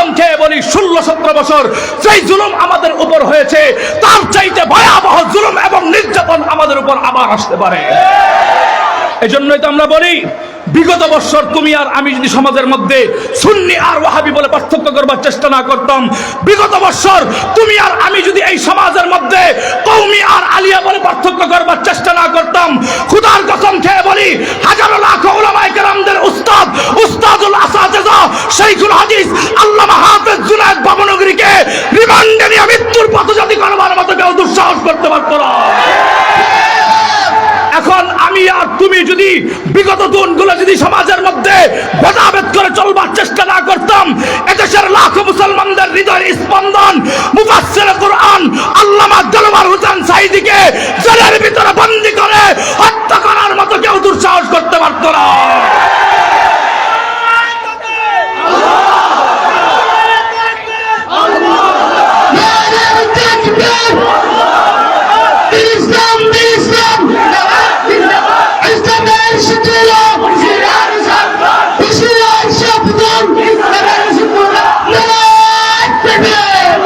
কসম খেয়ে বলি ষোলো সতেরো বছর যেই জুলুম আমাদের উপর হয়েছে, তার চাইতে ভয়াবহ জুলুম এবং নির্যাতন আমাদের উপর আবার আসতে পারে। এই জন্যই তো আমরা বলি বিগত বৎসর তুমি আর আমি যদি সমাজের মধ্যে সুন্নি আর ওয়াহাবি বলে পার্থক্য করবার চেষ্টা না করতাম, বিগত বৎসর তুমি আর আমি যদি এই সমাজের মধ্যে কৌমি আর আলিয়া বলে পার্থক্য করবার চেষ্টা না করতাম, খুদার কসম খেয়ে বলি, হাজারো লাখ ওলামায়ে কেরামদের উস্তাদ, উস্তাদুল আসাতিজা শাইখুল হাদিস, আল্লামা হাফেজ জুনায়েদ বাবনগরীকে রিমান্ডে নিয়ে মৃত্যুর পথযাত্রী করবার মতো কেউ দুঃসাহস করতে পারতো না। এখন আমি আর তুমি যদি বিগত দিনগুলো যদি সমাজের মধ্যে ভেদাভেদ করে চলবার চেষ্টা না করতাম, এদেশের লাখো মুসলমানদের হৃদয়ের স্পন্দন, মুফাসসির কোরআন, আল্লামা হুসান হোসেন সাইদিকে জেলের ভিতরে বন্দি করে হত্যা করার মতো কেউ দুঃসাহস করতে পারতো না নারে তাকবীর ইসলাম ইসলাম ইসলামের সূত্র হুশিয়ার সাবধান হুশিয়ার সাবধান ইসলামের সূত্র নারে তাকবীর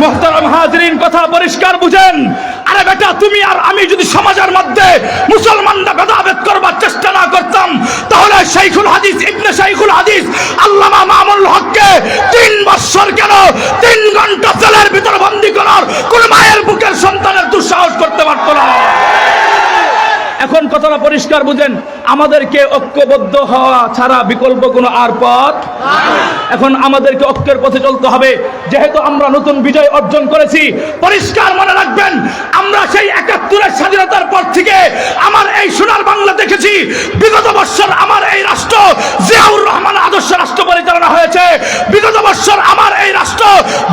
মোহতারাম হাজরিন কথা পরিষ্কার বুঝেন আরে বেটা তুমি আর আমি যদি সমাজের মধ্যে মুসলমানরা ভেদাভেদ করবার চেষ্টা না করতাম তাহলে শাইখুল হাদিস ইবনে শাইখুল হাদিস আল্লামা মামুল হককে তিন বছর কেন তিন ঘণ্টা জেলের ভিতরে বন্দি করার কোন মায়ের বুকের সন্তানের দুঃসাহস করতে পারতো না এখন কথাটা পরিষ্কার বুঝেন আমাদেরকে ঐক্যবদ্ধ হওয়া ছাড়া বিকল্প কোনো আর পথ? এখন আমাদেরকে ঐক্যের পথে চলতে হবে। যেহেতু আমরা নতুন বিজয় অর্জন করেছি, পরিষ্কার মনে রাখবেন, আমরা সেই একাত্তরের স্বাধীনতার পর থেকে আমার এই সোনার বাংলা দেখেছি। বিগত বৎসর আমার এই রাষ্ট্র জিয়াউর রহমান আদর্শ রাষ্ট্র পরিচালনা হয়েছে। বিগত বৎসর আমার এই রাষ্ট্র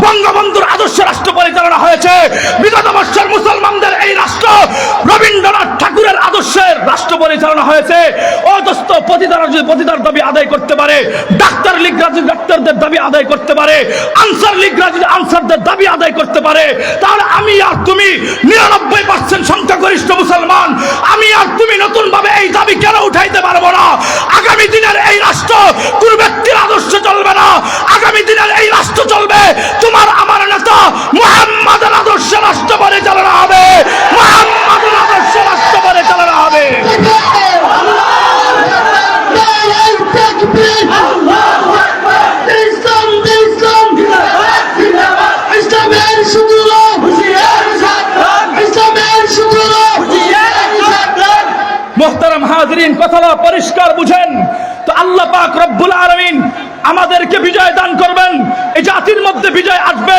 বঙ্গবন্ধুর আদর্শ রাষ্ট্র পরিচালনা হয়েছে। বিগত বৎসর মুসলমানদের এই রাষ্ট্র রবীন্দ্রনাথ ঠাকুরের আদর্শের রাষ্ট্র পরিচালনা হয়েছে। অদস্ত প্রতিদার যদি প্রতিদার দাবি আদায় করতে পারে, ডাক্তার লীগ রাজু ডাক্তারদের দাবি আদায় করতে পারে, আনসার লীগ রাজু আনসারদের দাবি আদায় করতে পারে, তাহলে আমি আর তুমি নিরানব্বই পার্সেন্ট সংখ্যাগরিষ্ঠ মুসলমান। আমি আর তুমি নতুন ভাবে এই দাবি কেন উঠাইতে পারব না? আগামী দিনের এই রাষ্ট্র কোন ব্যক্তির আদর্শ চলবে না। আগামী দিনের এই রাষ্ট্র চলবে। তোমার, আমার নেতা মোহাম্মদের আদর্শ রাষ্ট্র পরিচালনা হবে। মোহাম্মদের আদর্শ রাষ্ট্র পরিচালনা হবে। হাজরিন কথাটা পরিষ্কার বুঝেন। তো আল্লাহ পাক রব্বুল আলামিন আমাদেরকে বিজয় দান করবেন। এই জাতির মধ্যে বিজয় আসবে,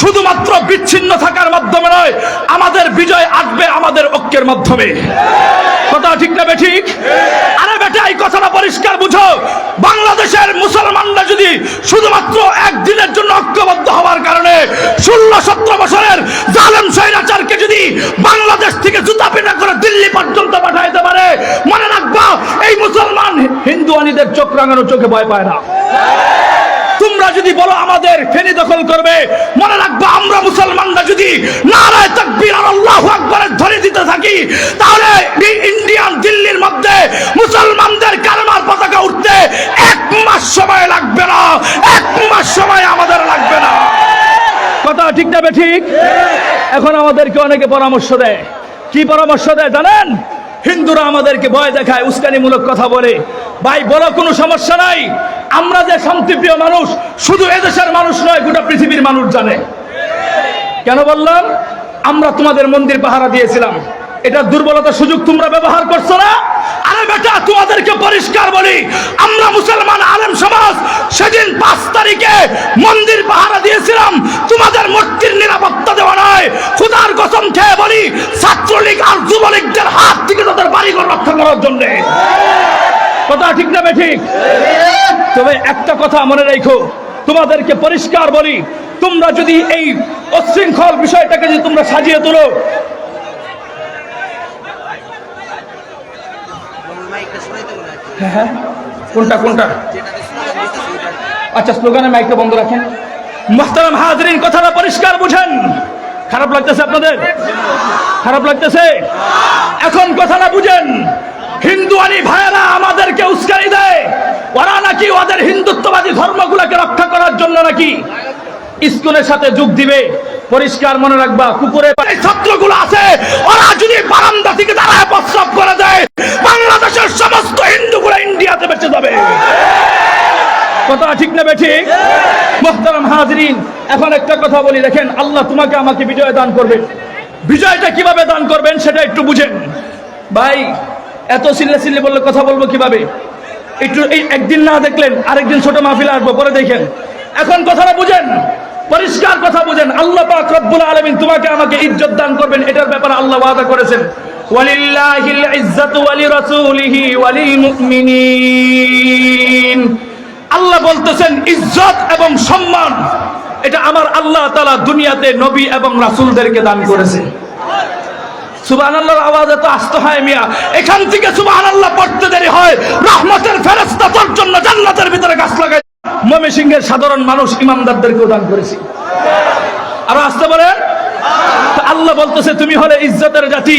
শুধুমাত্র বিচ্ছিন্ন থাকার মাধ্যমে নয়, আমাদের বিজয় আসবে আমাদের ঐক্যের মাধ্যমে। কথা ঠিক না ঠিক? আরে বেটা, এই কথাটা পরিষ্কার বুঝো। বাংলাদেশের মুসলমানরা যদি শুধুমাত্র একদিনের জন্য ঐক্যবদ্ধ হওয়ার কারণে ষোলো সতেরো বছরের জালেম স্বৈরাচারকে যদি বাংলাদেশ থেকে জুতা পিটা করে দিল্লি পর্যন্ত পাঠাইতে পারে, মনে রাখবা এই মুসলমান হিন্দু আনিদের চোখ রাঙানো চোখে ভয় পায় না। তোমরা যদি বলো আমাদের ফেনি দখল করবে, মনে রাখবা আমরা মুসলমানরা যদি নারায় ধরে দিতে থাকি, তাহলে ইন্ডিয়ান দিল্লির মধ্যে মুসলমানদের পতাকা উঠতে এক মাস সময় লাগবে না, এক মাস সময় আমাদের লাগবে না। কথা ঠিক না ঠিক? এখন আমাদেরকে অনেকে পরামর্শ দেয়। কি পরামর্শ দেয় জানেন? হিন্দুরা আমাদেরকে ভয় দেখায়, উস্কানিমূলক কথা বলে। ভাই বড় কোনো সমস্যা নাই? আমরা যে শান্তিপ্রিয় মানুষ, শুধু এদেশের মানুষ নয়, গোটা পৃথিবীর মানুষ জানে। কেন বললাম? আমরা তোমাদের মন্দির পাহারা দিয়েছিলাম। এটা দুর্বলতার সুযোগ তোমরা ব্যবহার করছ না? আরে বেটা, তোমাদেরকে পরিষ্কার বলি, আমরা মুসলমান আলেম সমাজ, সেদিন পাঁচ তারিখে মন্দির পাহারা দিয়েছিলাম। তোমাদের মূর্তির নিরাপত্তা দেওয়া নয়। খুদার কসম খেয়ে বলি, ছাত্রলীগ আর যুবলীগদের হাত থেকে তাদের বাড়িঘর রক্ষা করার জন্য। কথা ঠিক না ঠিক? তবে একটা কথা মনে রেখো, তোমাদেরকে পরিষ্কার বলি, তোমরা যদি এই অশৃঙ্খল বিষয়টাকে যদি তোমরা সাজিয়ে তোলো হ্যাঁ, হ্যাঁ। কোনটা কোনটা? আচ্ছা স্লোগানে মাইকটা বন্ধ রাখেন। মোহতারাম হাজরিন কথাটা পরিষ্কার বুঝেন। খারাপ লাগতেছে আপনাদের? খারাপ লাগতেছে? এখন কথাটা বুঝেন। হিন্দু আনি ভাইয়েরা আমাদেরকে উস্কানি দেয়। ওরা নাকি ওদের হিন্দুত্ববাদী ধর্মগুলোকে রক্ষা করার জন্য নাকি স্কুলের সাথে যোগ দিবে? পরিষ্কার মনে রাখবা কুকুরে ছাত্রগুলো আছে ওরা যদি বারান্দা থেকে দাঁড়ায় প্রস্রাব করে দেয় বাংলাদেশের সমস্ত হিন্দুগুলো ইন্ডিয়াতে বেঁচে যাবে। কথা ঠিক না ঠিক? মোহতারাম হাজরিন এখন একটা কথা বলি দেখেন আল্লাহ তোমাকে আমাকে বিজয় দান করবেন বিজয়টা কীভাবে দান করবেন সেটা একটু বুঝেন। ভাই এত সিল্লে সিল্লে বললে কথা বলব কীভাবে? একটু এই একদিন না দেখলেন আরেকদিন ছোট মাহফিলে আসব পরে দেখেন। এখন কথাটা বুঝেন পরিষ্কার কথা বুঝেন। আল্লাহ পাক রব্বুল আলামিন তোমাকে আমাকে ইজ্জত দান করবেন, এটার ব্যাপারে আল্লাহ ওয়াদা করেছেন। ওয়ালিল্লাহিল ইজ্জাতু ওয়ালি রাসূলিহি ওয়ালিল মুমিনিন আল্লাহ বলতেছেন, ইজ্জত এবং সম্মান, এটা আমার আল্লাহ তাআলা দুনিয়াতে নবী এবং রাসূলদেরকে দান করেছে। সুবহানাল্লাহর আওয়াজ এত আসতে হয় মিয়া। এখান থেকে সুবহানাল্লাহ পড়তে দেরি হয়। রহমতের ফেরেশতা তোর জন্য জান্নাতের ভিতরে গাছ লাগাই ময়মনসিংহের সাধারণ মানুষ ইমানদারদেরকেও দান করেছি। আর আসতে পারেন আল্লাহ বলতেছে, তুমি হলে ইজ্জতের জাতি,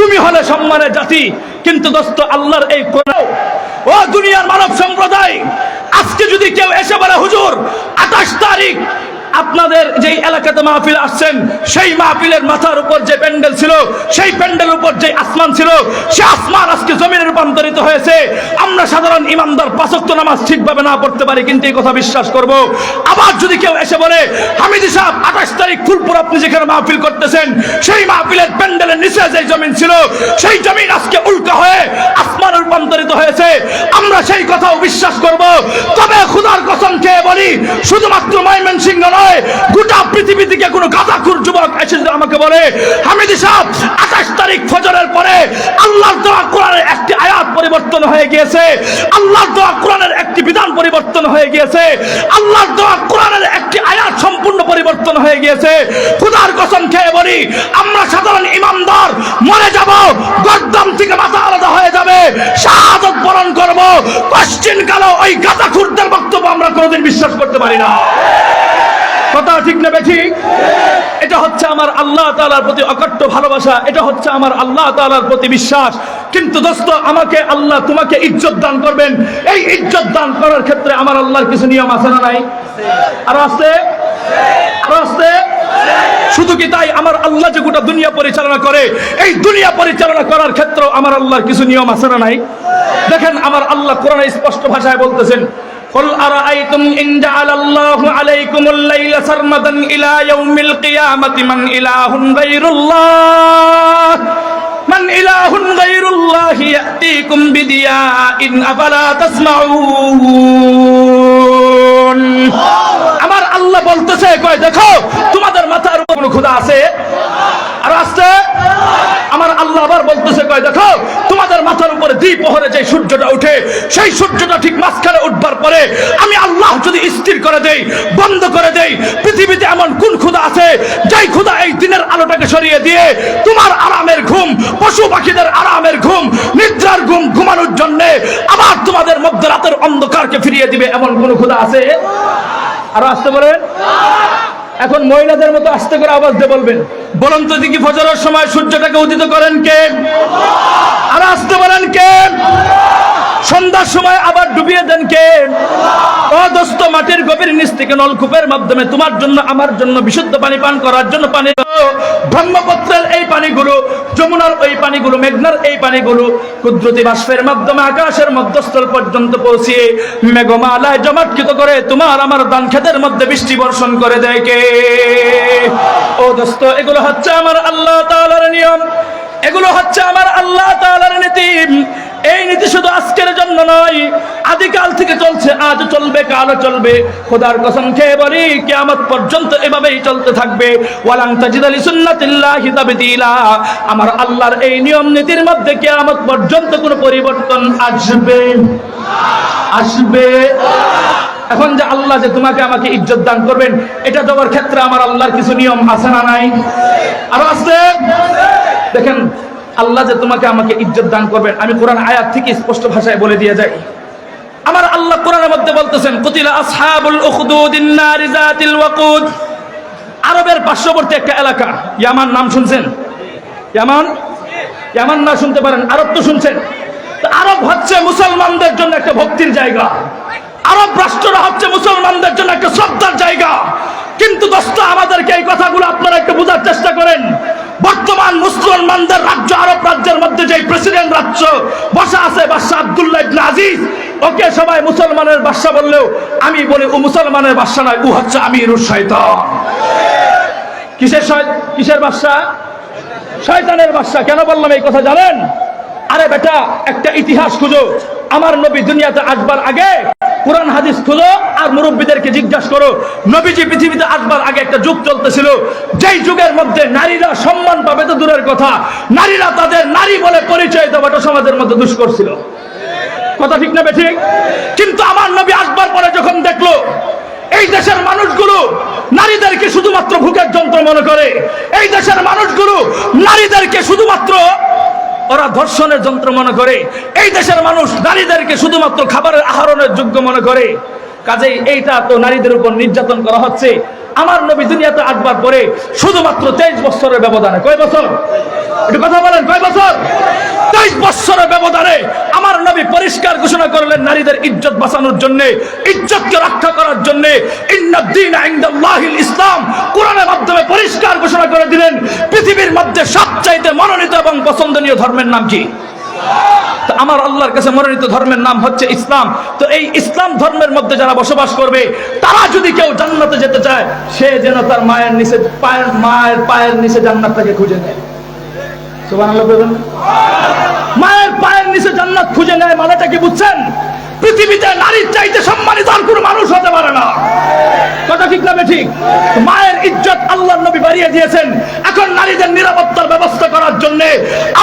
তুমি হলে সম্মানের জাতি। কিন্তু দোস্ত, আল্লাহর এই কোরআন, ও দুনিয়ার মানব সম্প্রদায়, আজকে যদি কেউ এসে বলে, হুজুর, আঠাশ তারিখ আপনাদের যেই এলাকাতে মাহফিল আসছেন, সেই মাহফিলের মাথার উপর যে সেই প্যান্ডেলের উপর যে আসমান ছিল, সে আসমান আজকে জমিনে রূপান্তরিত হয়েছে। আমরা সাধারণ ইমানদার, পাঁচক্ত নামাজ ঠিকভাবে না পড়তে পারি, কিন্তু এই কথা বিশ্বাস করব। আবার যদি কেউ এসে বলে, হামিদি সাহেব, আঠাশ তারিখ ফুলপুর আপনি যেখানে মাহফিল করতেছেন, সেই মাহফিলের প্যান্ডেলের নিচে যে জমিন ছিল, সেই জমিন আজকে উল্কা হয়ে আসমান রূপান্তরিত হয়েছে। আমরা সেই কথাও বিশ্বাস করব। তবে খুদার কসম খেয়ে বলি, শুধুমাত্র ময়মনসিংহ নয়, গোটা পৃথিবী থেকে কোনো গাঁজাখুর যুবক এসে আমাকে বলে, হামিদি সাহেব আঠাশ তারিখ ফজরের পরে আল্লাহর দেওয়া কোরআনের একটি আয়াত পরিবর্তন হয়ে গিয়েছে। আল্লাহর দেওয়া কোরআনের একটি বিধান পরিবর্তন হয়ে গিয়েছে। আল্লাহর দেওয়া কোরআনের একটি আয়াত সম্পূর্ণ পরিবর্তন হয়ে গিয়েছে। খুদার কসম খেয়ে বলি, আমরা সাধারণ ইমানদার মরে যাব, গর্দম থেকে মাথা আলাদা হয়ে যাবে। শাহাদত বরণ করব। পশ্চিম কালো ওই গাঁজাখুরদের বক্তব্য আমরা কোনোদিন বিশ্বাস করতে পারি না। কথা ঠিক নেবে ঠিক এটা হচ্ছে আমার আল্লাহ তাআলার প্রতি অকট্ট ভালোবাসা, এটা হচ্ছে আমার আল্লাহ তাআলার প্রতি বিশ্বাস। কিন্তু দোস্ত, আমাকে আল্লাহ তোমাকে ইজ্জত দান করবেন। এই ইজ্জত দান করার ক্ষেত্রে আমার আল্লাহর কিছু নিয়ম আছে না নাই? আর আছে? আর আছে? শুধু কি তাই? আমার আল্লাহ যে গোটা দুনিয়া পরিচালনা করে, এই দুনিয়া পরিচালনা করার ক্ষেত্রেও আমার আল্লাহর কিছু নিয়ম আছে না নাই? দেখেন, আমার আল্লাহ কোরআনে স্পষ্ট ভাষায় বলতেছেন قل أرأيتم إن جعل الله عليكم الليل سرمدا إلى يوم القيامة من إله غير الله من إله غير الله يأتيكم بدياء أفلا تسمعون আমার আল্লাহ বলতেছে কয় দেখো তোমাদের মাথার উপর কোনো খোদা আছে আর আসছে আমার আল্লাহ আবার বলতেছে কয় দেখো তোমাদের দ্বিপহরে যে সূর্যটা উঠে সেই সূর্যটা ঠিক মাঝখানে উঠবার পরে আমি আল্লাহ যদি স্থির করে দেই, বন্ধ করে দেই, পৃথিবীতে এমন কোন ক্ষুদা আছে, যেই ক্ষুদা এই দিনের আলোটাকে সরিয়ে দিয়ে তোমার আরামের ঘুম, পশু পাখিদের আরামের ঘুম, নিদ্রার ঘুম ঘুমানোর জন্য আবার তোমাদের মধ্যে রাতের অন্ধকারকে ফিরিয়ে দিবে এমন কোন ক্ষুদা আছে? আরও আসতে পারেন এখন মহিলাদের মতো আস্তে করে আওয়াজ দিয়ে বলবেন। বলুন তো ফজরের সময় সূর্যটাকে উদিত করেন কে? আর আসতে বলেন কে? সন্ধ্যার সময় আবার ডুবিয়ে দেন কে? অদস্ত মাটির গভীর নিচ থেকে নলকূপের মাধ্যমে তোমার জন্য, আমার জন্য বিশুদ্ধ পানি পান করার জন্য পানি ব্রহ্মপুত্রের এই পানিগুলো, যমুনার ওই পানিগুলো, মেঘনার এই পানিগুলো কুদরতি বাষ্পের মাধ্যমে আকাশের মধ্যস্থল পর্যন্ত পৌঁছিয়ে মেঘমালায় জমাটকৃত করে তোমার আমার দান ক্ষেতের মধ্যে বৃষ্টি বর্ষণ করে দেয় কে? ও দোস্ত, এগুলো হচ্ছে আমার আল্লাহ তাআলার নিয়ম। এগুলো হচ্ছে আমার আল্লাহ তাআলার নীতি। এই নীতি শুধু আজকের জন্য নয়, আদিকাল থেকে চলছে, আজ চলবে কালও চলবে। খোদার কসম খেয়ে বলি, কিয়ামত পর্যন্ত এভাবেই চলতে থাকবে। আমার আল্লাহর এই নিয়ম নীতির মধ্যে কিয়ামত পর্যন্ত কোনো পরিবর্তন আসবে? আসবে। এখন যে আল্লাহ যে তোমাকে আমাকে ইজ্জত দান করবেন, এটা দেওয়ার ক্ষেত্রে আমার আল্লাহর কিছু নিয়ম আছে না নাই? আরও আছে? দেখেন, আল্লাহ যে তোমাকে আমাকে ইজ্জত দান করবেন, আমি কোরআন আয়াত থেকে স্পষ্ট ভাষায় বলে দিয়ে যাই। আমার আল্লাহ কোরআনের মধ্যে বলতেছেন, কুতিলা আসহাবুল উখদুদিন নারি যাতিল ওয়াকুদ। আরবের পার্শ্ববর্তী একটা এলাকা, ইয়ামান নাম শুনছেন? ইয়ামান? ইয়ামান না শুনতে পারেন, আরব তো শুনছেন। আরব হচ্ছে মুসলমানদের জন্য একটা ভক্তির জায়গা। আরব রাষ্ট্ররা হচ্ছে মুসলমানদের জন্য একটা শ্রদ্ধার জায়গা। কিন্তু দোস্ত, আমাদেরকে এই কথাগুলো আপনারা একটু বোঝার চেষ্টা করেন। বর্তমান মুসলমানদের রাজ্য, আরব রাজ্যের মধ্যে যে প্রেসিডেন্ট রাজ্য, বসা আছে বাদশাহ আব্দুল্লাহ ইবনে আজিজ। ওকে সবাই মুসলমানের বাদশা বললেও আমি বলি, ও মুসলমানের বাদশা নয়, ও হচ্ছে আমিরুর শয়তান। কিসের কিসের বাদশা? শয়তানের বাদশা। কেন বললাম এই কথা জানেন? আরে বেটা, একটা ইতিহাস খুঁজো। আমার নবী দুনিয়াতে আসবার আগে কোরআন, হাদিস খুঁজো আর মুরব্বীদেরকে জিজ্ঞাসা করো। নবীজি পৃথিবীতে আসবার আগে একটা যুগ চলতেছিল। যেই যুগের মধ্যে নারীরা সম্মান পাবে তো দূরের কথা। নারীরা তাদের নারী বলে পরিচয় দেওয়াটা সমাজের মধ্যে দুষ্কর ছিল। কথা ঠিক না ঠিক কিন্তু আমার নবী আসবার পরে যখন দেখল, এই দেশের মানুষগুলো নারীদেরকে শুধুমাত্র ভুকের যন্ত্র মনে করে। এই দেশের মানুষগুলো নারীদেরকে শুধুমাত্র ওরা ধর্ষণের যন্ত্র মনে করে। এই দেশের মানুষ নারীদেরকে শুধুমাত্র খাবারের আহরণের যোগ্য মনে করে। কাজেই এইটা তো নারীদের উপর নির্যাতন করা হচ্ছে। আমার নবী দুনিয়াতে আসবার পরে শুধুমাত্র তেইশ বছরের ব্যবধানে। কয় বছর? একটু কথা বলেন, কয় বছর? তেইশ বছরের ব্যবধানে আমার নবী পরিষ্কার ঘোষণা করলেন নারীদের ইজ্জত বাঁচানোর জন্য, ইজ্জতকে রক্ষা করার জন্য। ইসলাম কোরআনের মাধ্যমে পরিষ্কার ঘোষণা করে দিলেন, পৃথিবীর মধ্যে সবচাইতে মনোনীত এবং পছন্দনীয় ধর্মের নাম কি? আমার আল্লাহর কাছে মনোনীত ধর্মের নাম হচ্ছে ইসলাম। তো এই ইসলাম ধর্মের মধ্যে যারা বসবাস করবে, তারা যদি কেউ জান্নাতে যেতে চায়, সে যেন তার মায়ের নিচে, পায়ের, মায়ের পায়ের নিচে জান্নাতটাকে খুঁজে নেয়। সুবহানাল্লাহ মায়ের পায়ের নিচে জান্নাত খুঁজে নেয় মানেটা কি বুঝছেন? পৃথিবীতে নারীর চাইতে সম্মানিত আর কোনো মানুষ হতে পারে না। কথা ঠিক না ঠিক মায়ের ইজ্জত আল্লাহর নবী বাড়িয়ে দিয়েছেন। এখন নারীদের নিরাপত্তার ব্যবস্থা করার জন্য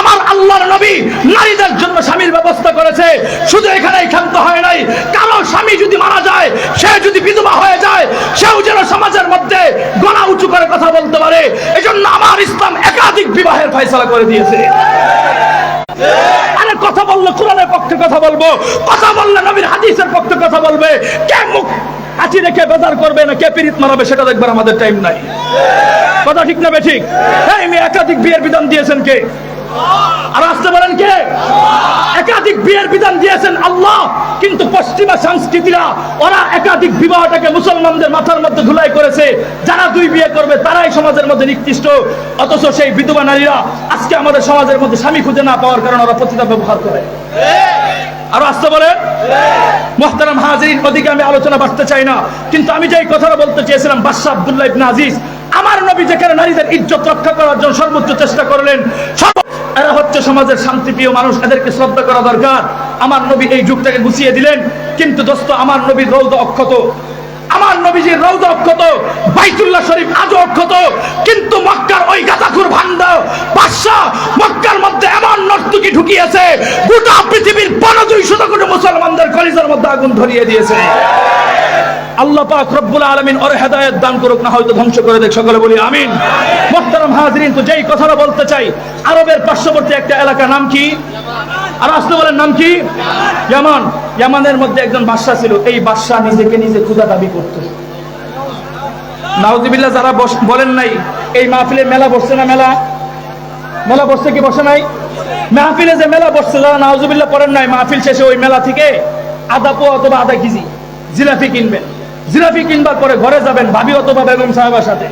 আমার আল্লাহর নবী নারীদের জন্য স্বামীর ব্যবস্থা করেছে। শুধু এখানেই ক্ষান্ত হয় নাই। কারও স্বামী যদি মারা যায়, সে যদি বিধবা হয়ে যায়, সেও যেন সমাজের মধ্যে গলা উঁচু করে কথা বলতে পারে। এজন্য আমার ইসলাম একাধিক বিবাহের ফয়সালা করে দিয়েছে। আরে কথা বললে কোরআনের পক্ষে কথা বলব। কথা বললে নবীর হাদিসের পক্ষে কথা বলবে। কে মুখ হাঁচি রেখে বেজার করবে না, কে পিরিত মারাবে সেটা দেখবার আমাদের টাইম নাই। কথা ঠিক না বে ঠিক? হ্যাঁ একাধিক বিয়ের বিধান দিয়েছেন কে? আর আসতে পারেন কে? একাধিক বিয়ের বিধান দিয়েছেন আল্লাহ, কিন্তু পশ্চিমা সংস্কৃতিরা, ওরা একাধিক বিবাহটাকে মুসলমানদের মাথার মধ্যে ধুলাই করেছে। যারা দুই বিয়ে করবে, তারাই সমাজের মধ্যে নিকৃষ্ট। অথচ সেই বিধবা নারীরা আজকে আমাদের সমাজের মধ্যে স্বামী খুঁজে না পাওয়ার কারণে ওরা প্রতিটা ব্যবহার করে। আরও আসতে বলেন মোহতারাম হাজির ওদিকে আমি আলোচনা বাড়তে চাই না, কিন্তু আমি যে কথাটা বলতে চেয়েছিলাম বাদশাহ আব্দুল্লাহ ইবনে আজিজ, আমার নবী যেখানে নারীদের ইজ্জত রক্ষা করার জন্য সর্বোচ্চ চেষ্টা করলেন এরা হচ্ছে সমাজের শান্তিপ্রিয় মানুষ, এদেরকে শ্রদ্ধা করা দরকার। আমার নবী এই যুগটাকে গুছিয়ে দিলেন। কিন্তু দোস্ত, আমার নবীর রৌদ অক্ষত। আমার নবীজির রৌদ অক্ষত। বাইতুল্লাহ শরীফ আজও অক্ষত। কিন্তু মক্কার ওই গাদাখুর ভান্ড বাদশাহ মক্কার মধ্যে এমন নর্তুকি ঢুকিয়েছে, গোটা পৃথিবীর পনেরো দুই শত কোটি মুসলমানদের কলিজার মধ্যে আগুন ধরিয়ে দিয়েছে। আল্লাহ পাক রব্বুল আলামিন ওর হেদায়েত দান করুক, না হয়তো ধ্বংস করে দেখ সকলে বলি আমিন। মুহতারাম হাজরিন, তো যেই কথাটা বলতে চাই, আরবের পার্শ্ববর্তী একটা এলাকা নাম কি? আর আসতে বলেন নাম কি? ইয়ামান। ইয়ামানের মধ্যে একজন বাদশা ছিল, এই বাদশা নিজেকে নিজে ক্ষুদা দাবি করত। নাউজুবিল্লাহ, যারা বলেন নাই, এই মাহফিলে মেলা বসছে না মেলা? মেলা বসছে কি বসে নাই? মাহফিলে যে মেলা বসছে, যারা নাউজুবিল্লাহ পড়েন নাই, মাহফিল শেষে ওই মেলা থেকে আধা পো অথবা আধা কেজি জিলাপি কিনবেন। জিলাপি কিনবার পরে ঘরে যাবেন ভাবি অথবা বেগম সাহেবের সাথে।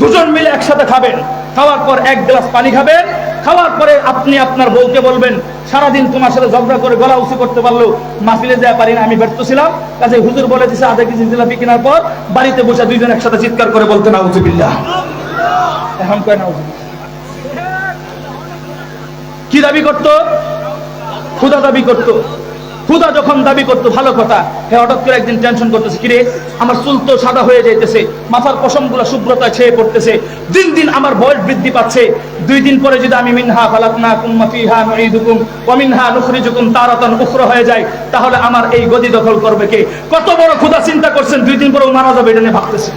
দুজন মিলে একসাথে খাবেন। খাওয়ার পর এক গ্লাস পানি খাবেন। খাওয়ার পরে আপনি আপনার বউকে বলবেন, সারাদিন তোমার সাথে ঝগড়া করে গলা উঁচু করতে পারল মাহফিলে যাওয়া পারি না, আমি ব্যর্থ ছিলাম। কাজে হুজুর বলে দিছে আধা কেজি জিলাপি কেনার পর বাড়িতে বসে দুইজন একসাথে চিৎকার করে বলতে না উজুবিল্লাহ এখন কয় না কি দাবি করতো? ক্ষুদা দাবি করতো। ক্ষুদা যখন দাবি করতো, ভালো কথা। হ্যাঁ হঠাৎ করে একদিন টেনশন করতেছে, কিরে, আমার চুল তো সাদা হয়ে যাইতেছে, মাথার পশমগুলো শুভ্রতা ছেয়ে পড়তেছে, দিন দিন আমার বয়স বৃদ্ধি পাচ্ছে, দুই দিন পরে যদি আমি মিনহা ফালাকনা কুম্মা ফিহা নুঈদুকুম ওয়া মিনহা নুখরিজুকুম তারাতান উখরা হয়ে যায় তাহলে আমার এই গদি দখল করবে কে? কত বড় ক্ষুদা চিন্তা করছেন, দুই দিন পরে মারা যাবে এটা নিয়ে ভাবতেছে।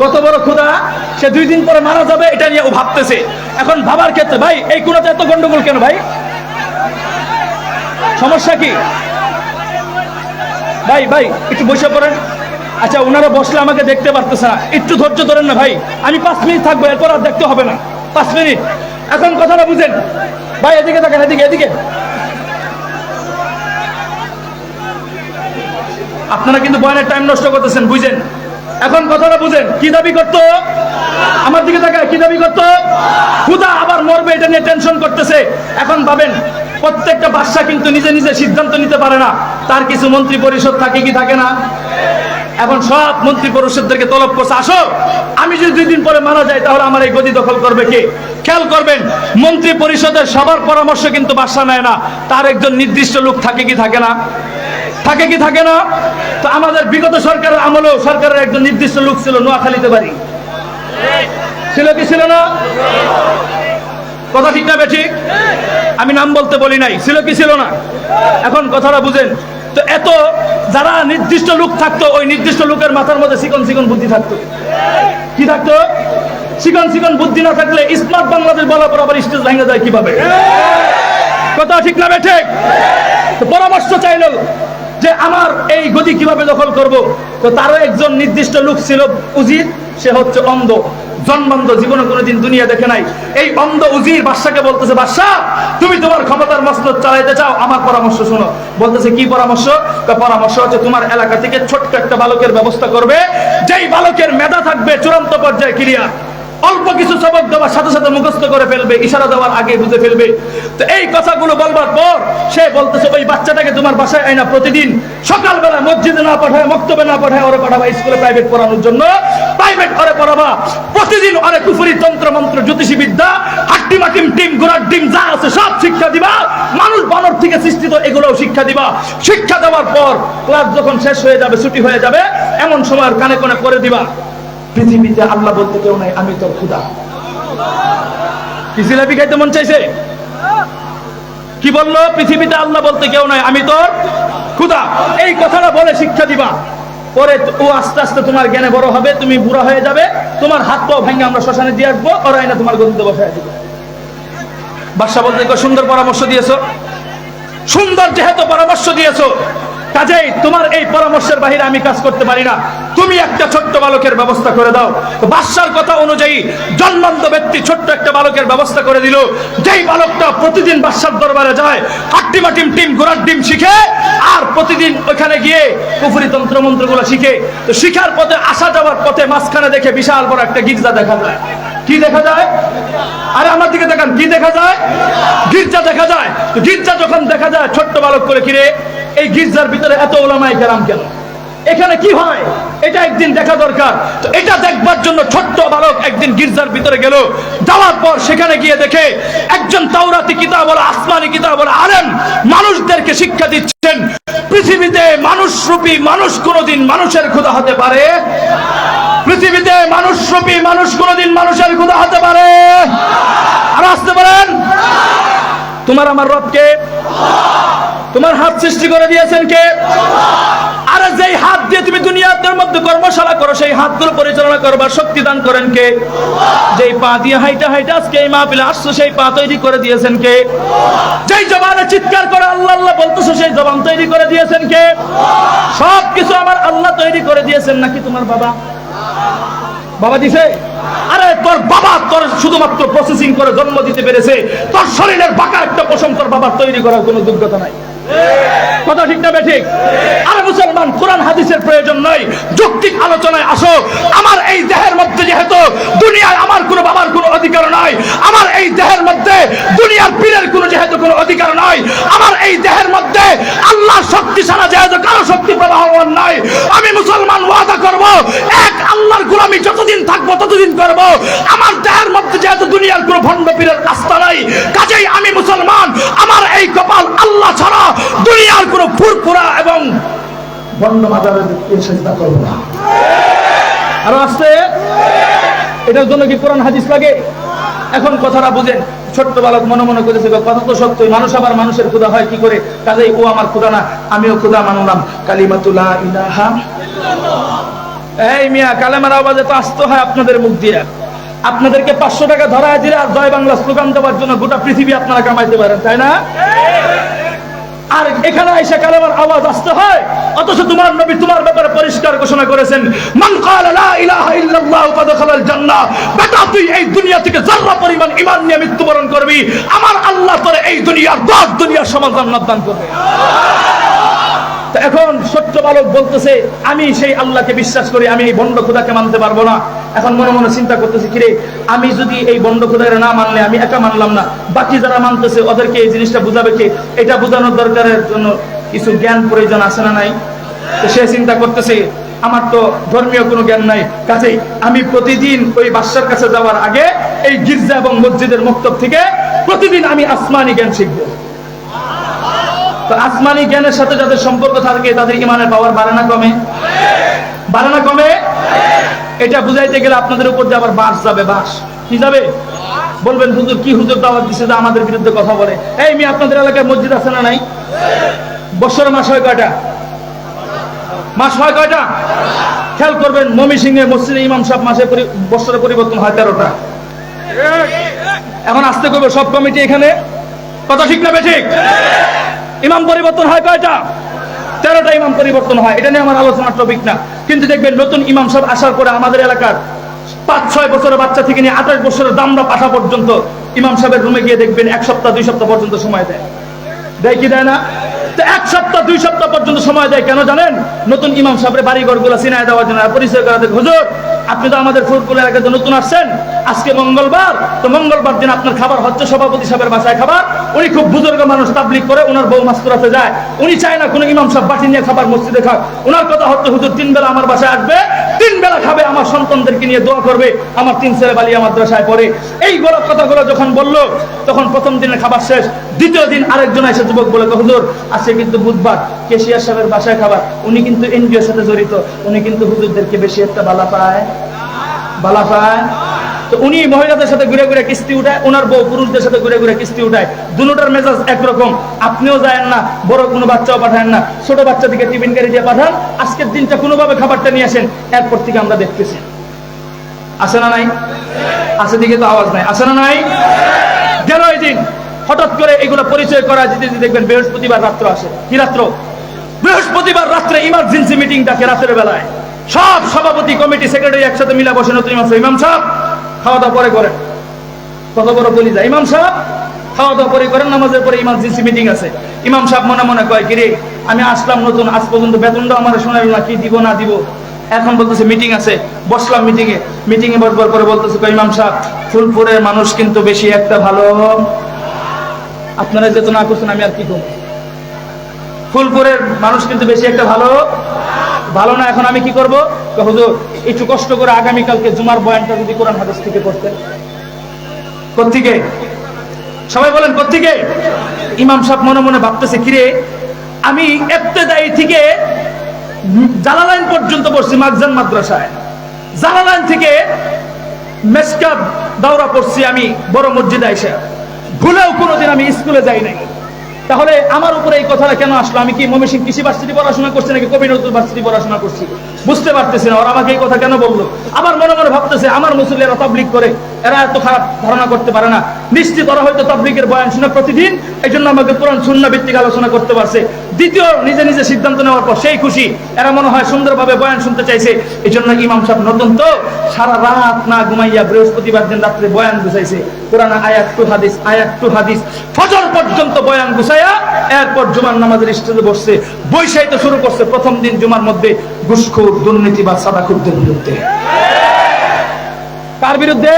কত বড় ক্ষুদা সে দুই দিন পরে মারা যাবে এটা নিয়ে ও ভাবতেছে। এখন ভাবার ক্ষেত্রে, ভাই, এই কোনাতে এত গন্ডগোল কেন ভাই? সমস্যা কি? ভাই ভাই, একটু বসে পড়েন। আচ্ছা ওনারা বসলে আমাকে দেখতে পারতেছে না। একটু ধৈর্য ধরেন না, ভাই। আমি পাঁচ মিনিট থাকব, এরপর আর দেখতে হবে না। পাঁচ মিনিট। এখন কথাটা বুঝেন। ভাই, এদিকে দেখেন এদিকে এদিকে। আপনারা কিন্তু বয়ানের টাইম নষ্ট করতেছেন, বুঝেন। এখন কথাটা বুঝেন। কি দাবি করতো? আমার দিকে তাকায়, কি দাবি করতো? খুদা আবার মরবে, এটা নিয়ে টেনশন করতেছে। এখন ভাবেন প্রত্যেকটা বাদশা কিন্তু নিজে নিজে সিদ্ধান্ত নিতে পারে না। তার কিছু মন্ত্রী পরিষদ থাকে কি থাকে না? এখন সব মন্ত্রী পরিষদদেরকে তলব করছে। আসো, আমি যদি দুই দিন পরে মারা যাই, তাহলে আমার এই গদি দখল করবে কে? খেয়াল করবেন, মন্ত্রী পরিষদের সবার পরামর্শ কিন্তু বাসা নেয় না। তার একজন নির্দিষ্ট লোক থাকে কি থাকে না? থাকে কি থাকে না? তো আমাদের বিগত সরকারের আমলেও সরকারের একজন নির্দিষ্ট লোক ছিল নোয়াখালীতে বাড়ি। ছিল কি ছিল না? কথা ঠিক না বেঠিক? আমি নাম বলতে বলি নাই। ছিল কি ছিল না? এখন কথাটা বুঝেন। তো এত যারা নির্দিষ্ট লোক থাকতো, ওই নির্দিষ্ট লোকের মাথার মধ্যে চিকন চিকন বুদ্ধি থাকতো। কি থাকতো? চিকন চিকন বুদ্ধি না থাকলে স্মার্ট বাংলাদেশ বলার পর আবার স্টেজ ভেঙে যায় কীভাবে? কথা ঠিক না বেঠিক? পরামর্শ চাইলো যে আমার এই গতি কীভাবে দখল করব? তো তারও একজন নির্দিষ্ট লোক ছিল উজির, সে হচ্ছে অন্ধ। জন্মান্ধ জীবনে কোনোদিন দুনিয়া দেখে নাই। এই অন্ধ উজির বাদশাকে বলতেছে, বাদশাহ, তুমি তোমার ক্ষমতার মসলত চালাইতে চাও, আমার পরামর্শ শোনো। বলতেছে, কি পরামর্শ? পরামর্শ হচ্ছে তোমার এলাকা থেকে ছোট্ট একটা বালকের ব্যবস্থা করবে। যেই বালকের মেধা থাকবে চূড়ান্ত পর্যায়ে ক্লিয়ার অল্প কিছু সবক দেওয়ার সাথে সাথে মুখস্থ করে ফেলবে, ইশারা দেওয়ার আগে বুঝে ফেলবে। তো এই কথাগুলো বলবার পর সে বলতেছে, ওই বাচ্চাটাকে তোমার বাসায় আইনা প্রতিদিন। সকালবেলা মসজিদে না পাঠায়, মক্তবে না পাঠায়, ওরে পাঠাবা, স্কুলে প্রাইভেট পড়ানোর জন্য। প্রাইভেট ওরে পড়াবা। প্রতিদিন ওরে কুফুরি তন্ত্র, মন্ত্র জ্যোতিষী বিদ্যা হাট্টি মাটিম টিম গোড়ার ডিম, যা আছে সব শিক্ষা দিবা। মানুষ বানর থেকে সৃষ্টিত এগুলোও শিক্ষা দিবা। শিক্ষা দেওয়ার পর ক্লাস যখন শেষ হয়ে যাবে, ছুটি হয়ে যাবে, এমন সময় কানে কানে করে দিবা। পৃথিবীতে আল্লাহ বলতে কেউ নাই, আমি তোর খুদা। কি জিলাপি খাইতে মন চাইছে? কি বলল? পৃথিবীতে আল্লাহ বলতে কেউ নাই, আমি তোর খুদা। এই কথাটা বলে শিক্ষা দিবা। পরে ও আস্তে আস্তে তোমার জ্ঞানে বড় হবে, তুমি বুড়া হয়ে যাবে। তোমার হাত পাও ভেঙে আমরা শ্মশানে দিয়ে আসব ওরাই না তোমার গতিতে বসায় দিবে। বাদশা বলতে সুন্দর পরামর্শ দিয়েছ। সুন্দর যেহেতু পরামর্শ দিয়েছ তোমার এই পরামর্শের বাহিরে আমি কাজ করতে পারি না। তুমি একটা ছোট্ট বালকের ব্যবস্থা করে দাও। বাদশার কথা অনুযায়ী জন্মান্ত ব্যক্তি ছোট্ট একটা বালকের ব্যবস্থা করে দিল। যেই বালকটা প্রতিদিন বাদশার দরবারে যায় হাট্টিমা টিম টিম ঘোড়ার ডিম শিখে, আর প্রতিদিন ওখানে গিয়ে কুফুরি তন্ত্র মন্ত্রগুলো শিখে। তো শিখার পথে, আসা যাওয়ার পথে মাঝখানে দেখে বিশাল বড় একটা গির্জা দেখা যায়। কি দেখা যায়? আরে আমার দিকে দেখান কি দেখা যায়? গির্জা দেখা যায়। গির্জা যখন দেখা যায়, ছোট্ট বালক করে কিরে এই গির্জার ভিতরে এত ওলামাই কেরাম কেন? এখানে কি হয়? এটা একদিন দেখা দরকার। তো এটা দেখবার জন্য ছোট্ট বালক একদিন গির্জার ভিতরে গেল। যাওয়ার পর সেখানে গিয়ে দেখে একজন তাওরাতি কিতাব বলে আসমানি কিতাব বলে আলেম মানুষদেরকে শিক্ষা দিচ্ছেন। পৃথিবীতে মানুষ রূপী মানুষ কোনোদিন মানুষের ক্ষুধা হতে পারে। পৃথিবীতে মানুষ রূপী মানুষ কোনোদিন মানুষের ক্ষুধা হতে পারে। আর আসতে পারেন তোমার আমার রবকে? তোমার হাত সৃষ্টি করে দিয়েছেন কে? আরে যেই হাত দিয়ে তুমি দুনিয়ার মধ্যে কর্মশালা করো, সেই হাতগুলো পরিচালনা করবার শক্তি দান করেন কে? যেই পা দিয়ে হাইটা হাইটা আজকে এই মাহফিলে আসছো, সেই পা তৈরি করে দিয়েছেন কে? যেই জবানে চিৎকার করে আল্লাহ আল্লাহ বলতেছো, সেই জবান তৈরি করে দিয়েছেন কে? সব কিছু আমার আল্লাহ তৈরি করে দিয়েছেন, নাকি তোমার বাবা? বাবা দিছে? আরে তোর বাবা তোর শুধুমাত্র প্রসেসিং করে জন্ম দিতে পেরেছে। তোর শরীরের বাঁকা একটা পশম তোর বাবার তৈরি করার কোনো যোগ্যতা নাই। কথা ঠিক না ঠিক আরে মুসলমান কোরআন হাদিসের প্রয়োজন নয় আলোচনায় আসো। আমার এই দেহের মধ্যে যেহেতু দুনিয়ায় আমার কোনো বাবার কোনো অধিকার নাই, আমার এই দেহের মধ্যে দুনিয়ার পীরের কোনো যেহেতু কোনো অধিকার নাই, আমার এই দেহের মধ্যে আল্লাহর শক্তি ছাড়া যেহেতু কারও শক্তি প্রবাহমান নাই, আমি মুসলমান ওয়াদা করব, এক আল্লাহর গোলামি যতদিন থাকব ততদিন করব। আমার দেহের মধ্যে যেহেতু দুনিয়ার কোনো ভণ্ড পীরের আস্থা নাই কাজেই আমি মুসলমান আমার এই কপাল আল্লাহ ছাড়া দুনিয়ার কোনো ফুরফুরা এবং ভণ্ড মাজারের চেষ্টা করব না। আরও আসতে এটার জন্য কি কোরআন হাদিস লাগে? এখন কথাটা বুঝেন। ছোট্ট বালক মনে মনে করেছে কথা তো সত্যই, মানুষ আবার মানুষের ক্ষুদা হয়, কি করে? কাজেই ও আমার ক্ষুদা না, আমিও ক্ষুদা মানলাম। কালিমাতুলা ইলাহা এই মিয়া, কালেমার আওয়াজে তো আসতে হয় আপনাদের মুখ দিয়ে। আপনাদেরকে পাঁচশো টাকা ধরা দিলে আর জয় বাংলা স্লোগান দেওয়ার জন্য গোটা পৃথিবী আপনারা কামাইতে পারেন, তাই না? আর এখানে এসে কালেমার আওয়াজ আসতে হয়। অথচ তোমার নবী তোমার ব্যাপারে পরিষ্কার ঘোষণা করেছেন, মান ক্বালা লা ইলাহা ইল্লাল্লাহ ফাদখালাল জান্নাহ। বেটা, তুই এই দুনিয়া থেকে যারা পরিমাণ ঈমান নিয়ে মৃত্যুবরণ করবি, আমার আল্লাহ তোরে এই দুনিয়ার দশ দুনিয়ার সমান জান্নাত দান করবে। এখন ছোট্ট বালক বলতেছে, আমি সেই আল্লাহকে বিশ্বাস করি, আমি এই বন্ড খোদাকে মানতে পারব না। এখন মনে মনে চিন্তা করতেছি, কিরে, আমি যদি এই বন্ড খোদাকে না মানলে আমি একা মানলাম না। বাকি যারা মানতেছে, ওদেরকে এই জিনিসটা বুঝাবে কে? এটা বোঝানোর দরকারের জন্য কিছু জ্ঞান প্রয়োজন আছে না নাই? সে চিন্তা করতেছে, আমার তো ধর্মীয় কোনো জ্ঞান নাই। কাজেই আমি প্রতিদিন ওই বাদশার কাছে যাওয়ার আগে এই গির্জা এবং মসজিদের মক্তব থেকে প্রতিদিন আমি আসমানি জ্ঞান শিখব। আসমানি জ্ঞানের সাথে যাদের সম্পর্ক থাকে, তাদের ইমানের পাওয়ার বাড়ে না কমে? বাড়ে না কমে? এটা বুঝাইতে গেলে আপনাদের উপর যে আবার বাস যাবে, বাস। কি যাবে? বলবেন, হুজুর, কি হুজুর দাওয়াত দিছে যে আমাদের বিরুদ্ধে কথা বলে? এই মি আপনাদের এলাকায় মসজিদ আছে না নাই? বছর মাস হয় কয়টা? মাস হয় কয়টা? খেয়াল করবেন, মমি সিং এর মসজিদে ইমাম সব মাসে বছরে পরিবর্তন হয় তেরোটা। এখন আসতে করবে সব কমিটি এখানে? কথা ঠিক না ঠিক? ইমাম পরিবর্তন হয় কয়টা? তেরোটা ইমাম পরিবর্তন হয়। এটা নিয়ে আমার আলোচনার টপিক না। কিন্তু দেখবেন নতুন ইমাম সব আসার পরে আমাদের এলাকার পাঁচ, ছয় বছরের বাচ্চা থেকে নিয়ে আঠাশ বছরের দামরা পাঠা পর্যন্ত ইমাম সাহেবের রুমে গিয়ে দেখবেন এক সপ্তাহ, দুই সপ্তাহ পর্যন্ত সময় দেয়। দেয় কি দেয় না? তো এক সপ্তাহ, দুই সপ্তাহ পর্যন্ত সময় দেয়, কেন জানেন? নতুন ইমাম সাহেবের বাড়ি ঘরগুলো চিনায় দেওয়ার জন্য পরিচয় করাতে। হুজুর, আপনি তো আমাদের ফুটবল এলাকাতে নতুন আসছেন। আজকে মঙ্গলবার, তো মঙ্গলবার দিন আপনার খাবার হচ্ছে সভাপতি সাহেবের বাসায় খাবার। উনি খুব বুজুর্গ মানুষ তাবলিক করে ওনার বউ মাস্তুরাতে যায়। উনি চায় না কোনো ইমাম সাহেব বাটি নিয়ে খাবার মসজিদে খাক। ওনার কথা হচ্ছে, হুজুর, তিন বেলা আমার বাসায় আসবে তিন বেলা খাবে, আমার সন্তানদেরকে নিয়ে দোয়া করবে, আমার তিন ছেলে বালিয়া মাদ্রাসায় পড়ে। এই গরব কথাগুলো যখন বলল, তখন প্রথম দিনের খাবার শেষ, দ্বিতীয় দিন আরেকজন এসে যুবক বলে, হুজুর, আজকে কিন্তু বুধবার, কেশিয়ার সাহেবের বাসায় খাবার। উনি কিন্তু এনজিওর সাথে জড়িত, উনি কিন্তু হুজুরদেরকে বেশি একটা বালা পায়। বালা পায়। তো উনি মহিলাদের সাথে ঘুরে ঘুরে কিস্তি উঠায় ওনার বউ পুরুষদের সাথে ঘুরে ঘুরে কিস্তি উঠায়। দুটার মেজাজ একরকম। আপনিও যায়েন না, বড় কোনো বাচ্চাও পাঠান না। ছোট বাচ্চা দিকে টিফিন গাড়ি দিয়ে পাঠান, আজকের দিনটা কোনোভাবে খাবারটা নিয়ে আসেন। এরপর থেকে আমরা দেখতেছি। আসে না নাই? আসে দিকে তো আওয়াজ নাই। আসে না নাই? গেল এই দিন। হঠাৎ করে এগুলো পরিচয় করা যেতে যেতে দেখবেন বৃহস্পতিবার রাত্র আসে। কি রাত্র? বৃহস্পতিবার রাত্রে ইমার্জেন্সি মিটিং ডাকে রাতের বেলায়। সব সভাপতি, কমিটি সেক্রেটারি একসাথে মিলা বসে, নতুন ইমাম সাহেব খাওয়া দাওয়া পরে করেন কত বড় বলি যায়। ইমাম সাহেব খাওয়া দাওয়া পরে করেন, নামাজের পরে ইমার্জেন্সি মিটিং আছে। ইমাম সাহেব মনে মনে কয়, কিরে, আমি আসলাম নতুন, আজ পর্যন্ত বেতনটা আমার শোনাল না, কি দিব না দিব? এখন বলতেছে, মিটিং আছে। বসলাম মিটিং এ। মিটিং এ বসবার পরে বলতেছে, কয়, ইমাম সাহেব, ফুলপুরের মানুষ কিন্তু বেশি একটা ভালো। আপনারা যেহেতু না করছেন, আমি আর কি করব? ফুলপুরের মানুষ কিন্তু বেশি একটা ভালো? ভালো না, এখন আমি কি করব? হুজুর, একটু কষ্ট করে আগামীকালকে জুমার বয়ানটা যদি কোরআন হাদিস থেকে করতেন সবাই বলেন ইমাম সাহেব মনে মনে ভাবতেছে, কিরে, আমি এত্তেদায়ী থেকে জালালাইন পর্যন্ত পড়ছি মাকজান মাদ্রাসায়। জালালাইন থেকে মেসকাত দাওরা পড়ছি আমি বড় মসজিদ আইসা। ভুলেও কোনোদিন আমি স্কুলে যাই নাই। তাহলে আমার উপরে এই কথাটা কেন আসলো? আমি কি ময়মনসিং কৃষি ভার্সিটি পড়াশোনা করছি নাকি কবি নজরুল ভার্সিটি পড়াশোনা করছি? বুঝতে পারতেছি না, ওরা আমাকে এই কথা কেন বলল? আবার মনে মনে ভাবতেছে, আমার মুসলিরা তাবলিক করে, এরা এত খারাপ ধারণা করতে পারে না। নিশ্চিত ওরা হয়তো তাবলিকের বয়ান শুনে প্রতিদিন এই জন্য আমাকে কোরআন শূন্য ভিত্তিক আলোচনা করতে পারছে। দ্বিতীয়, নিজে নিজে সিদ্ধান্ত নেওয়ার পর সেই খুশি, এরা মনে হয় সুন্দরভাবে বয়ান শুনতে চাইছে। এই জন্য ইমাম সাহেব নতুন তো সারা রাত না ঘুমাইয়া বৃহস্পতিবার দিন রাত্রে বয়ান গুছাইছে কোরআন আয়াত টু হাদিস, আয়াত টু হাদিস, ফজর পর্যন্ত বয়ান গুছায়া এরপর জুমার নামাজের স্টেজে বসছে বৈশাইতে শুরু করছে, প্রথম দিন জুমার মধ্যে ঘুষখোর, দুর্নীতি বা সাদাখুরদের বিরুদ্ধে। কার বিরুদ্ধে?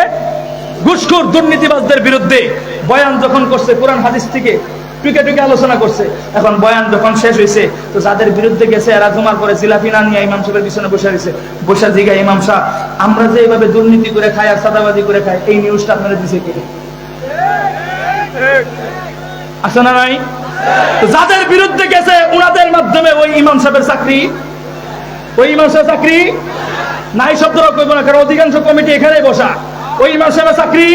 ঘুষখোর, দুর্নীতিবাজদের বিরুদ্ধে। বয়ান যখন করছে কোরআন হাদিস থেকে টুকে টুকে আলোচনা করছে। এখন বয়ান যখন শেষ হয়েছে, তো যাদের বিরুদ্ধে গেছে, এরা জমার করে জিলাপি না নিয়ে ইমাম সাহেবের পিছনে বসে রয়েছে। বসে জিগা ইমাম সাহেব আমরা যে এইভাবে দুর্নীতি করে খাই আর সাদাবাজি করে খাই, এই নিউজটা আপনারা দিছে কে? আছে না নাই? যাদের বিরুদ্ধে গেছে, উনাদের মাধ্যমে ওই ইমাম সাহেবের চাকরি। ওই ইমাম সাহেব চাকরি? নাই শব্দটা কইব না, কারণ অধিকাংশ কমিটি এখানেই বসা। ওই ইমাম সাহেবের চাকরি?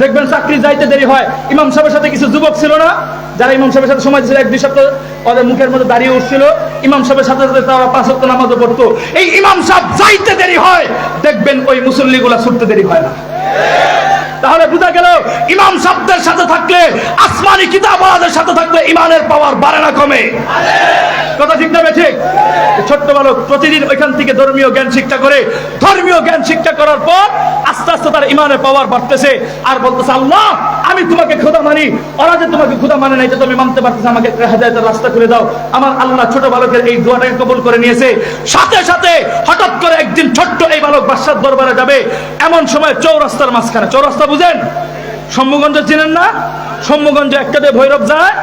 দেখবেন চাকরি যাইতে দেরি হয়। ইমাম সাহেবের সাথে কিছু যুবক ছিল না? যারা ইমাম সাহেবের সাথে সময় ছিল এক, দুই সপ্তাহ ওদের মুখের মধ্যে দাঁড়িয়ে উঠছিল। ইমাম সাহেবের সাথে সাথে তারা পাঁচ সপ্তাহ নামাজও পড়তো। এই ইমাম সাহেব যাইতে দেরি হয়, দেখবেন ওই মুসল্লিগুলা ছুটতে দেরি হয় না। তাহলে বোঝা গেল, ইমাম শব্দের সাথে থাকলে, আসমানি কিতাবওয়ালাদের সাথে থাকলে ইমানের পাওয়ার বাড়ে না কমে। কথা ঠিক না ঠিক? ছোট্ট বালক প্রতিদিন ওইখান থেকে ধর্মীয় জ্ঞান শিক্ষা করে, ধর্মীয় জ্ঞান শিক্ষা করার পর আস্তে আস্তে তার ইমানের পাওয়ার বাড়তেছে আর বলতেছে, আল্লাহ, আমি তোমাকে খোদা মানি। ওরা যে তোমাকে খোদা মানে নাই যে তুমি মানতে পারতেছে আমাকে হেদায়তের রাস্তা খুলে দাও। আমার আল্লাহ ছোট বালকের এই দোয়াটাকে কবুল করে নিয়েছে। সাথে সাথে হঠাৎ করে একদিন ছোট্ট এই বালক বাদশার দরবারে যাবে, এমন সময় চৌরাস্তার মাঝখানে, চৌরাস্তা বুঝেন? সম্মগঞ্জ চিনেন না? সম্মগঞ্জ একটা দিয়ে ভৈরব যায়,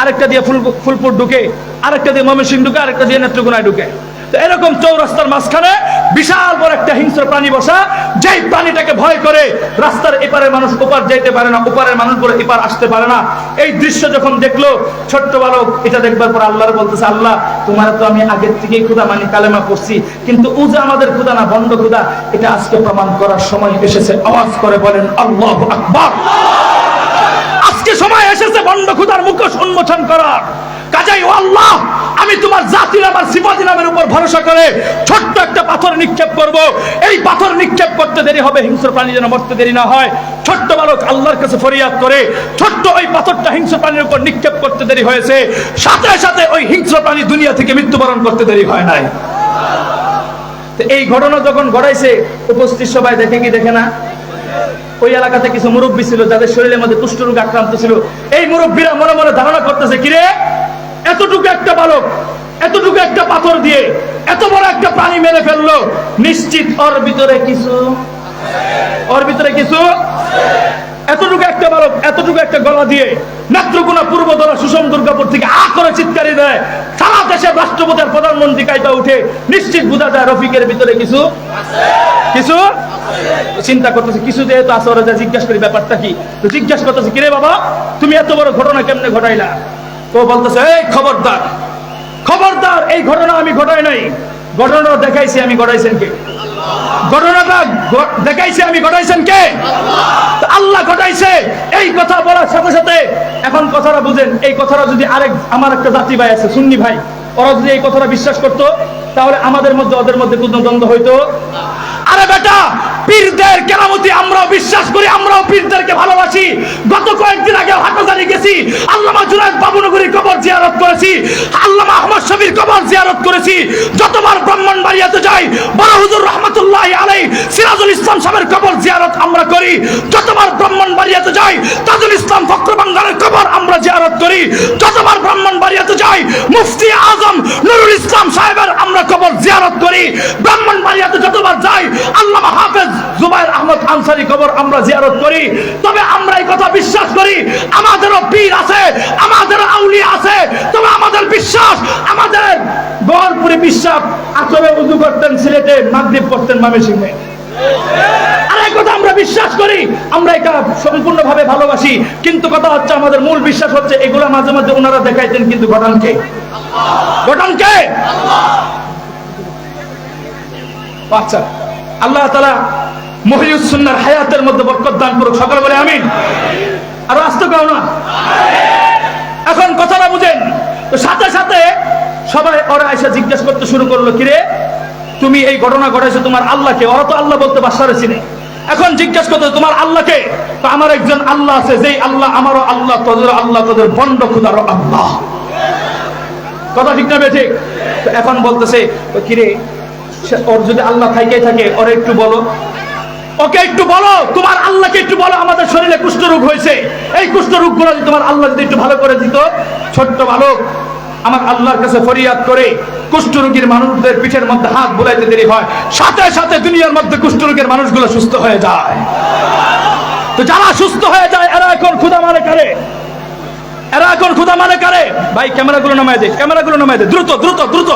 আরেকটা দিয়ে ফুল ফুলপুর ঢুকে, আরেকটা দিয়ে ময়মনসিং ঢুকে, আরেকটা দিয়ে নেত্রকোনায় ঢুকে। এরকম চৌরাস্তার মাঝখানে বিশাল বড় একটা হিংস্র প্রাণী বসা, যেই প্রাণীটাকে ভয় করে রাস্তার এপারের মানুষ ওপার যেতে পারে না, ওপারের মানুষ বলে এপার আসতে পারে না। এই দৃশ্য যখন দেখল, ছোট্ট বালক, এটা দেখবার পর আল্লাহর বলতেছে, আল্লাহ, তোমার তো আমি আগের থেকেই ক্ষুদা মানি, কালেমা পড়ছি, কিন্তু ও যে আমাদের ক্ষুদা না, বন্ধ ক্ষুদা এটা আজকে প্রমাণ করার সময় এসেছে। আওয়াজ করে বলেন, আল্লাহ আকবার! আজকে সময় এসেছে বন্ধ খুদার মুখোশ উন্মোচন করার। কাজাই ও আল্লাহ আমি তোমার জাতি নামার সিফাতি নামের উপর ভরসা করে ছোট্ট একটা পাথর নিক্ষেপ করব। এই পাথর নিক্ষেপ করতে দেরি হবে, হিংস্র প্রাণী যেন মরতে দেরি না হয়। ছোট্ট বালক আল্লাহর কাছে ফরিয়াদ করে, ছোট্ট ওই পাথরটা হিংস্র প্রাণীর উপর নিক্ষেপ করতে দেরি হয়েছে। সাথে সাথে ওই হিংস্র প্রাণী দুনিয়া থেকে মৃত্যুবরণ করতে দেরি হয় নাই। এই ঘটনা যখন ঘটাইছে, উপস্থিত সবাই দেখে কি দেখে না? ওই এলাকাতে কিছু মুরব্বী ছিল, যাদের শরীরের মধ্যে কুষ্ঠরোগ আক্রান্ত ছিল। এই মুরব্বীরা মনে মনে ধারণা করতেছে, কিরে এতটুকু একটা বালক, এতটুকু একটা পাথর দিয়ে এত বড় একটা প্রাণী মেরে ফেলল, নিশ্চিত ওর ভিতরে কিছু ওর ভিতরে কিছু এতটুকু একটা বালক, এতটুকু একটা গলা দিয়ে নেত্রকোনা পূর্বদলা সুষম দুর্গাপুর থেকে আ করে চিৎকারি দেয়। সারা দেশের রাষ্ট্রপতি আর প্রধানমন্ত্রী কাইপা উঠে নিশ্চিত বোঝা যায় রফিকের ভিতরে কিছু কিছু চিন্তা করতেছে, কিছু যেহেতু আছে, ওরা জিজ্ঞাসা করি, ব্যাপারটা কি? তো জিজ্ঞাসা করতেছে, কিরে বাবা, তুমি এত বড় ঘটনা কেমনে ঘটাইলা? তো বলতেছে, এই খবরদার খবরদার, এই ঘটনা আমি ঘটাই নাই। ঘটনা দেখাইছি আমি, ঘটাইছেন কে? ঘটনাটা দেখাইছি আমি, ঘটাইছেন কে? আল্লাহ ঘটাইছে। এই কথা বলার সাথে সাথে এখন কথাটা বুঝেন। এই কথাটা যদি আরেক আমার একটা জাতি ভাই আছে, সুন্নি ভাই। ওরা যদি এই কথাটা বিশ্বাস করত, তাহলে আমাদের মধ্যে, ওদের মধ্যে কোনো দ্বন্দ্ব হইতো। আরে বেটা, পীরদের কেরামতি আমরাও বিশ্বাস করি, আমরাও পীরদেরকে ভালোবাসি। গত কয়েকদিন আগে হাটাজারি গেছি, আল্লামা জুনায়দ বাবুনগরী কবর জিয়ারত করেছি, আল্লামা আহমদ শফির কবর জিয়ারত করেছি। যতবার ব্রাহ্মণবাড়িয়াতে যাই, বড় হুজুর রহমতুল্লাহ আলাই সিরাজুল ইসলাম সাহেবের কবর জিয়ারত আমরা করি। যতবার ব্রাহ্মণবাড়িয়াতে যাই, তাজুল ইসলাম ফখর বাঙ্গালের কবর আমরা জিয়ারত করি। যতবার ব্রাহ্মণবাড়িয়াতে যাই, মুফতি আজম নুরুল ইসলাম সাহেবের আমরা কবর জিয়ারত করি। ব্রাহ্মণবাড়িয়াতে যতবার যাই, আল্লামা হাফেজ জুবাইর আহমদ আনসারি কবর আমরা জিয়ারত করি। তবে আমরা এই কথা বিশ্বাস করি, আমাদেরও পীর আছে আমাদেরও আউলিয়া আছে। তবে আমাদের বিশ্বাস, আমাদের গড়পুরে বিশ্বাস আসলে উজু করতেন সিলেটে, মাগরিব করতেন মামেসিংহে কথা আমরা বিশ্বাস করি, আমরা এটা ভালোবাসি, কিন্তু কথা হচ্ছে আমাদের মূল বিশ্বাস হচ্ছে, এগুলো মাঝে মাঝে ওনারা দেখাইতেন কিন্তু ঘটনকে ঘটনকে আচ্ছা আল্লাহ তালা মহিউসুন্নার হায়াতের মধ্যে বরকত দান করুক, সকলে বলে আমিন। আর আসতে পাও না। এখন কথাটা বুঝেন। তো সাথে সাথে সবাই ওরা এসে জিজ্ঞেস করতে শুরু করল, কিরে, তুমি এই ঘটনা ঘটাইছো তোমার আল্লাহকে? ওরা তো আল্লাহ বলতে বাসারে চিনে এখন জিজ্ঞেস করতে তোমার আল্লাহকে? তো আমার একজন আল্লাহ আছে, যেই আল্লাহ আমারও আল্লাহ তোদের আল্লাহ, তোদের বন্ড খুদারও আল্লাহ। কথা ঠিক না ঠিক এখন বলতেছে, কিরে ওর যদি আল্লাহ থাইকে থাকে, ওরা একটু বলো। ওকে একটু বলো, তোমার আল্লাহকে একটু বলো, আমাদের শরীরে কুষ্ঠরোগ হয়েছে। এই কুষ্ঠরোগগুলো তোমার আল্লাহ যদি একটু ভালো করে দিত, ছোট্ট বালক, আমার আল্লাহর কাছে ফরিয়াদ করে কুষ্ঠরোগীর মানুষদের পিঠের মধ্যে হাত বুলাইতে দেরি হয়, সাথে সাথে দুনিয়ার মধ্যে কুষ্ঠরোগের মানুষগুলো সুস্থ হয়ে যায়। তো যারা সুস্থ হয়ে যায়, এরা এখন ক্ষুদা মানে করে? এরা এখন ক্ষুদা মানে করে? ভাই, ক্যামেরাগুলো নামায় দে, ক্যামেরাগুলো নামায় দে, দ্রুত দ্রুত দ্রুত।